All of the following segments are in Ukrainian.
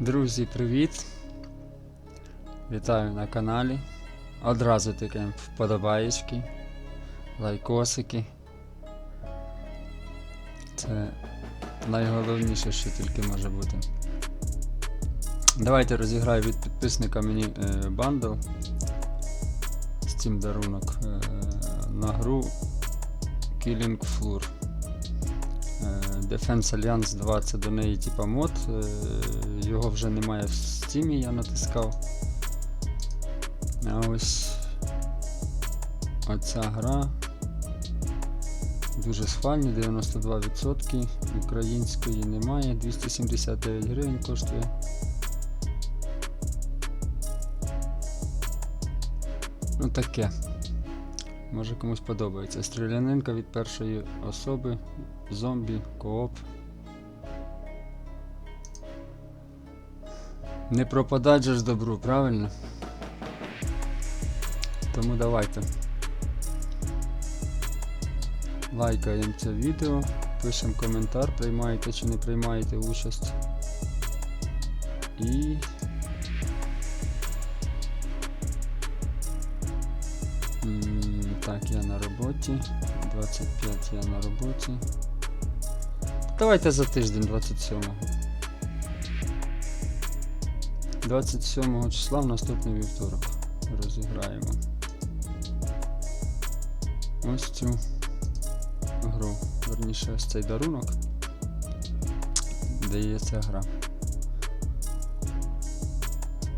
Друзі, привіт! Вітаю на каналі. Одразу таке вподобаєчки, лайкосики. Це найголовніше, що тільки може бути. Давайте розіграю від підписника мені е, бандл. Steam дарунок е, на гру Killing Floor. Е, Defense Alliance 2 це до неї типа мод. е, Його вже немає в Steam, я натискав. А ось оця гра. Дуже схвальні, 92%. Української немає, 279 гривень коштує. Ну таке. Може комусь подобається. Стрілянинка від першої особи, зомбі, кооп. Не пропадать же ж добру, правильно? Тому давайте. Лайкаємо це відео, пишемо коментар, приймаєте чи не приймаєте участь. І. Так, я на роботі. 25 я на роботі. Давайте за тиждень 27-го. 27 числа в наступний вівторок розіграємо. Ось цю гру. Верніше ось цей дарунок. Де є ця гра.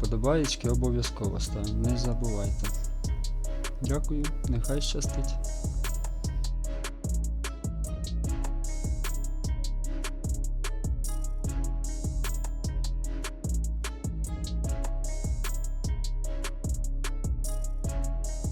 Подобаєчки обов'язково ставимо, не забувайте. Дякую, нехай щастить.